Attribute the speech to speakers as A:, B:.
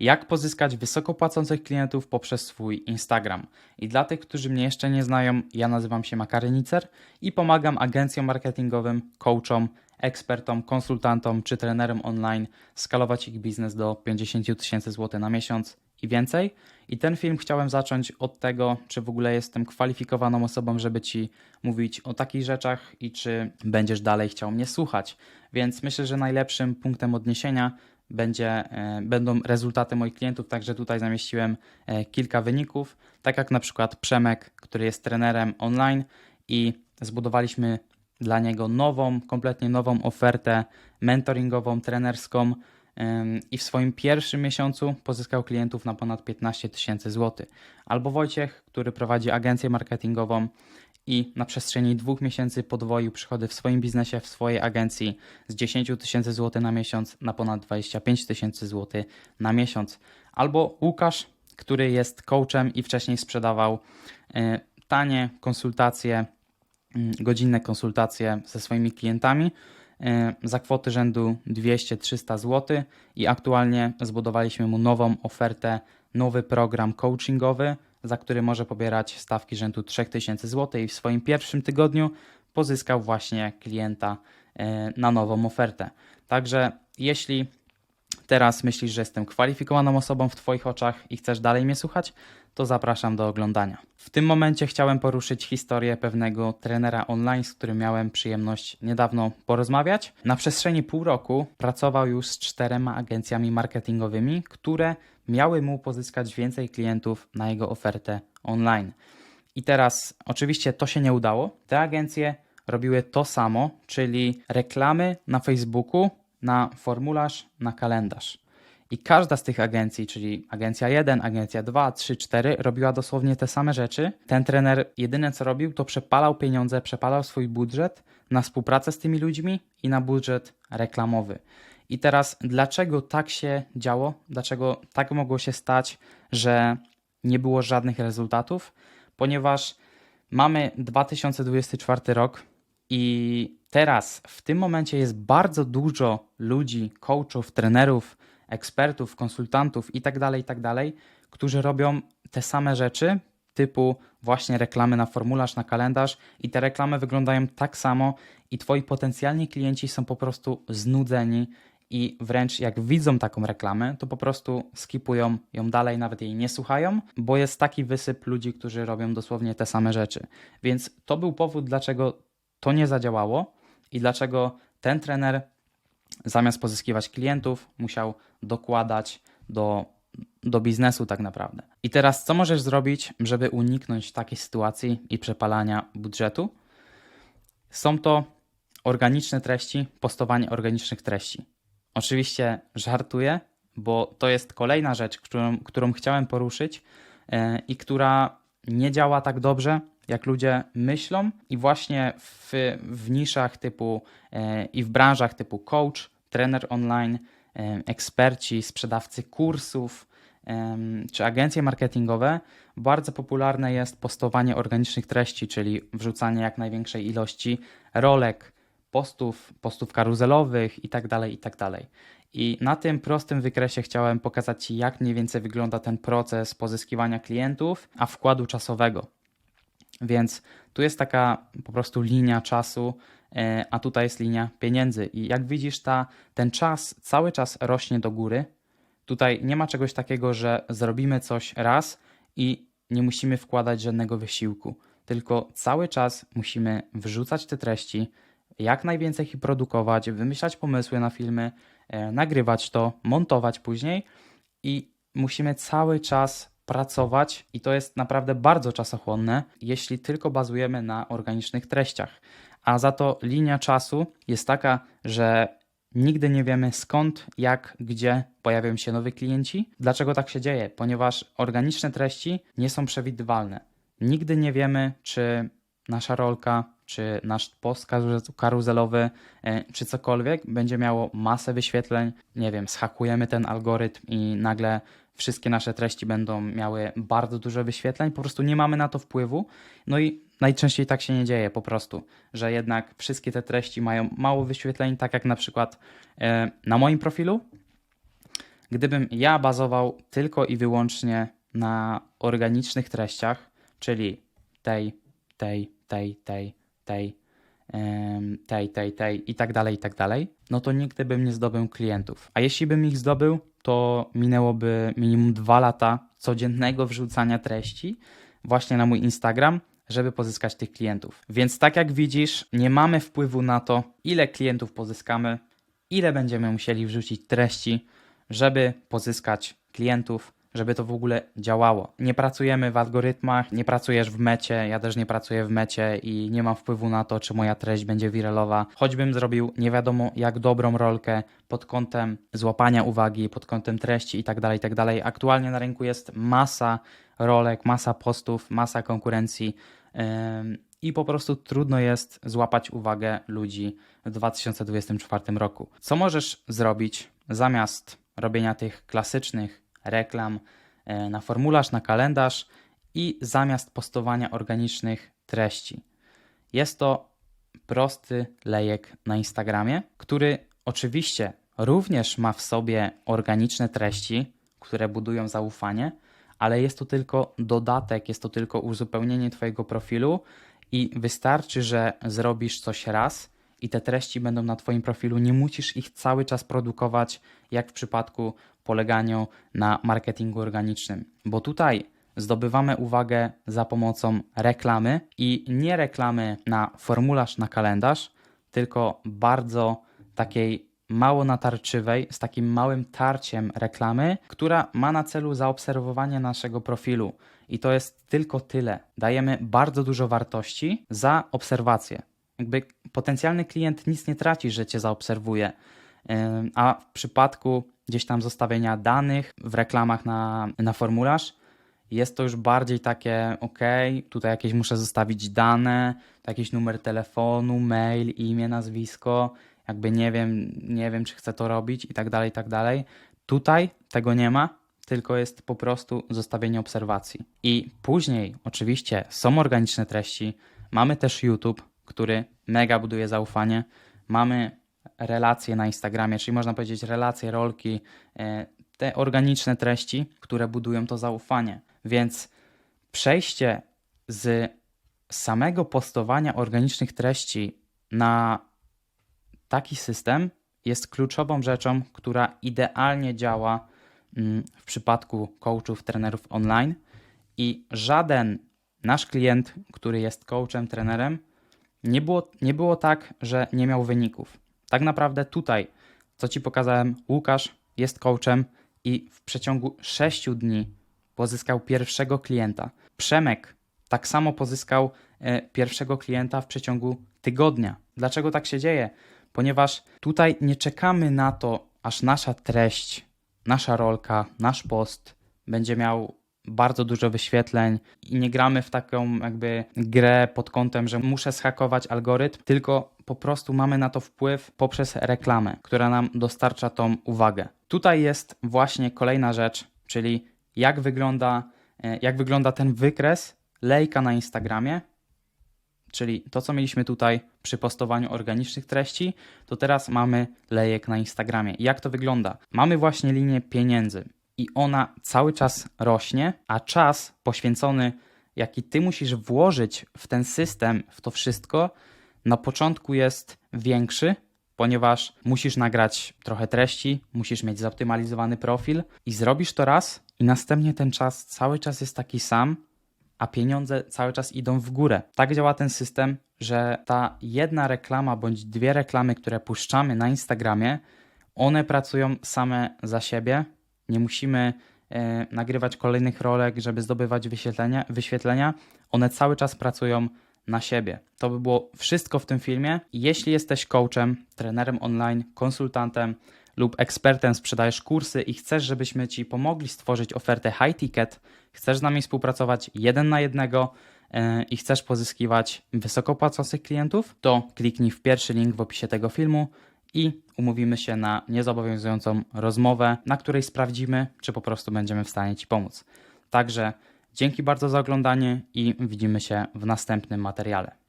A: Jak pozyskać wysoko płacących klientów poprzez swój Instagram. I dla tych, którzy mnie jeszcze nie znają, ja nazywam się Makary Nicer i pomagam agencjom marketingowym, coachom, ekspertom, konsultantom czy trenerom online skalować ich biznes do 50 tysięcy złotych na miesiąc i więcej. I ten film chciałem zacząć od tego, czy w ogóle jestem kwalifikowaną osobą, żeby Ci mówić o takich rzeczach i czy będziesz dalej chciał mnie słuchać. Więc myślę, że najlepszym punktem odniesienia będzie, e, będą rezultaty moich klientów, także tutaj zamieściłem e, kilka wyników, tak jak na przykład Przemek, który jest trenerem online i zbudowaliśmy dla niego nową, kompletnie nową ofertę mentoringową, trenerską i w swoim pierwszym miesiącu pozyskał klientów na ponad 15 tysięcy złotych. Albo Wojciech, który prowadzi agencję marketingową i na przestrzeni dwóch miesięcy podwoił przychody w swoim biznesie, w swojej agencji z 10 tysięcy złotych na miesiąc na ponad 25 tysięcy złotych na miesiąc. Albo Łukasz, który jest coachem i wcześniej sprzedawał y, tanie konsultacje, y, godzinne konsultacje ze swoimi klientami y, za kwoty rzędu 200-300 zł i aktualnie zbudowaliśmy mu nową ofertę, nowy program coachingowy, za który może pobierać stawki rzędu 3000 zł i w swoim pierwszym tygodniu pozyskał właśnie klienta e, na nową ofertę. Także jeśli teraz myślisz, że jestem kwalifikowaną osobą w Twoich oczach i chcesz dalej mnie słuchać, to zapraszam do oglądania. W tym momencie chciałem poruszyć historię pewnego trenera online, z którym miałem przyjemność niedawno porozmawiać. Na przestrzeni pół roku pracował już z czterema agencjami marketingowymi, które miały mu pozyskać więcej klientów na jego ofertę online. I teraz oczywiście to się nie udało. Te agencje robiły to samo, czyli reklamy na Facebooku, na formularz, na kalendarz. I każda z tych agencji, czyli agencja 1, agencja 2, 3, 4, robiła dosłownie te same rzeczy. Ten trener jedyne co robił, to przepalał pieniądze, przepalał swój budżet na współpracę z tymi ludźmi i na budżet reklamowy. I teraz, dlaczego tak się działo? Dlaczego tak mogło się stać, że nie było żadnych rezultatów? Ponieważ mamy 2024 rok i teraz, w tym momencie, jest bardzo dużo ludzi, coachów, trenerów, ekspertów, konsultantów itd., tak itd., tak którzy robią te same rzeczy, typu właśnie reklamy na formularz, na kalendarz i te reklamy wyglądają tak samo i twoi potencjalni klienci są po prostu znudzeni i wręcz jak widzą taką reklamę, to po prostu skipują ją dalej, nawet jej nie słuchają, bo jest taki wysyp ludzi, którzy robią dosłownie te same rzeczy. Więc to był powód, dlaczego to nie zadziałało i dlaczego ten trener zamiast pozyskiwać klientów, musiał dokładać do, do biznesu tak naprawdę. I teraz co możesz zrobić, żeby uniknąć takiej sytuacji i przepalania budżetu? Są to organiczne treści, postowanie organicznych treści. Oczywiście żartuję, bo to jest kolejna rzecz, którą, którą chciałem poruszyć yy, i która nie działa tak dobrze, jak ludzie myślą, i właśnie w, w niszach typu yy, i w branżach typu coach, trener online, yy, eksperci, sprzedawcy kursów czy agencje marketingowe, bardzo popularne jest postowanie organicznych treści, czyli wrzucanie jak największej ilości rolek, postów, postów karuzelowych itd., tak itd. Tak I na tym prostym wykresie chciałem pokazać Ci, jak mniej więcej wygląda ten proces pozyskiwania klientów, a wkładu czasowego. Więc tu jest taka po prostu linia czasu, e, a tutaj jest linia pieniędzy. I jak widzisz, ta, ten czas cały czas rośnie do góry. Tutaj nie ma czegoś takiego, że zrobimy coś raz i nie musimy wkładać żadnego wysiłku, tylko cały czas musimy wrzucać te treści, jak najwięcej ich produkować, wymyślać pomysły na filmy, e, nagrywać to, montować później i musimy cały czas pracować i to jest naprawdę bardzo czasochłonne, jeśli tylko bazujemy na organicznych treściach. A za to linia czasu jest taka, że nigdy nie wiemy skąd, jak, gdzie pojawią się nowi klienci. Dlaczego tak się dzieje? Ponieważ organiczne treści nie są przewidywalne. Nigdy nie wiemy, czy nasza rolka, czy nasz post karuzelowy, e, czy cokolwiek będzie miało masę wyświetleń. Nie wiem, schakujemy ten algorytm i nagle wszystkie nasze treści będą miały bardzo dużo wyświetleń. Po prostu nie mamy na to wpływu. No i najczęściej tak się nie dzieje po prostu, że jednak wszystkie te treści mają mało wyświetleń, tak jak na przykład e, na moim profilu. Gdybym ja bazował tylko i wyłącznie na organicznych treściach, czyli tej, tej, tej, tej, tej, tej, tej, tej i tak dalej, i tak dalej, no to nigdy bym nie zdobył klientów. A jeśli bym ich zdobył, to minęłoby minimum dwa lata codziennego wrzucania treści właśnie na mój Instagram, żeby pozyskać tych klientów. Więc tak jak widzisz, nie mamy wpływu na to, ile klientów pozyskamy, ile będziemy musieli wrzucić treści, żeby pozyskać klientów, żeby to w ogóle działało. Nie pracujemy w algorytmach, nie pracujesz w mecie, ja też nie pracuję w mecie i nie mam wpływu na to, czy moja treść będzie wiralowa. Choćbym zrobił nie wiadomo jak dobrą rolkę pod kątem złapania uwagi, pod kątem treści itd., itd. Aktualnie na rynku jest masa rolek, masa postów, masa konkurencji. I po prostu trudno jest złapać uwagę ludzi w 2024 roku. Co możesz zrobić zamiast robienia tych klasycznych reklam e, na formularz, na kalendarz i zamiast postowania organicznych treści? Jest to prosty lejek na Instagramie, który oczywiście również ma w sobie organiczne treści, które budują zaufanie, ale jest to tylko dodatek, jest to tylko uzupełnienie Twojego profilu i wystarczy, że zrobisz coś raz i te treści będą na Twoim profilu. Nie musisz ich cały czas produkować, jak w przypadku poleganiu na marketingu organicznym, bo tutaj zdobywamy uwagę za pomocą reklamy i nie reklamy na formularz, na kalendarz, tylko bardzo takiej mało natarczywej, z takim małym tarciem reklamy, która ma na celu zaobserwowanie naszego profilu. I to jest tylko tyle. Dajemy bardzo dużo wartości za obserwację. Jakby potencjalny klient nic nie traci, że cię zaobserwuje. A w przypadku gdzieś tam zostawienia danych w reklamach na, na formularz, jest to już bardziej takie, ok, tutaj jakieś muszę zostawić dane, jakiś numer telefonu, mail, imię, nazwisko, jakby nie wiem, nie wiem, czy chcę to robić i tak dalej, i tak dalej. Tutaj tego nie ma, tylko jest po prostu zostawienie obserwacji. I później, oczywiście, są organiczne treści, mamy też YouTube, który mega buduje zaufanie, mamy relacje na Instagramie, czyli można powiedzieć relacje, rolki, e, te organiczne treści, które budują to zaufanie. Więc przejście z samego postowania organicznych treści na taki system jest kluczową rzeczą, która idealnie działa mm, w przypadku coachów, trenerów online i żaden nasz klient, który jest coachem, trenerem, nie było, nie było tak, że nie miał wyników. Tak naprawdę tutaj, co Ci pokazałem, Łukasz jest coachem i w przeciągu 6 dni pozyskał pierwszego klienta. Przemek tak samo pozyskał e, pierwszego klienta w przeciągu tygodnia. Dlaczego tak się dzieje? Ponieważ tutaj nie czekamy na to, aż nasza treść, nasza rolka, nasz post będzie miał bardzo dużo wyświetleń i nie gramy w taką jakby grę pod kątem, że muszę schakować algorytm, tylko po prostu mamy na to wpływ poprzez reklamę, która nam dostarcza tą uwagę. Tutaj jest właśnie kolejna rzecz, czyli jak wygląda, e, jak wygląda ten wykres lejka na Instagramie, czyli to, co mieliśmy tutaj przy postowaniu organicznych treści, to teraz mamy lejek na Instagramie. Jak to wygląda? Mamy właśnie linię pieniędzy i ona cały czas rośnie, a czas poświęcony, jaki ty musisz włożyć w ten system, w to wszystko, na początku jest większy, ponieważ musisz nagrać trochę treści, musisz mieć zoptymalizowany profil i zrobisz to raz, i następnie ten czas cały czas jest taki sam, a pieniądze cały czas idą w górę. Tak działa ten system, że ta jedna reklama bądź dwie reklamy, które puszczamy na Instagramie, one pracują same za siebie. Nie musimy e, nagrywać kolejnych rolek, żeby zdobywać wyświetlenia, wyświetlenia. One cały czas pracują na siebie. To by było wszystko w tym filmie. Jeśli jesteś coachem, trenerem online, konsultantem lub ekspertem, sprzedajesz kursy i chcesz, żebyśmy Ci pomogli stworzyć ofertę high ticket, chcesz z nami współpracować jeden na jednego e, i chcesz pozyskiwać wysoko płacących klientów, to kliknij w pierwszy link w opisie tego filmu i umówimy się na niezobowiązującą rozmowę, na której sprawdzimy, czy po prostu będziemy w stanie Ci pomóc. Także dzięki bardzo za oglądanie i widzimy się w następnym materiale.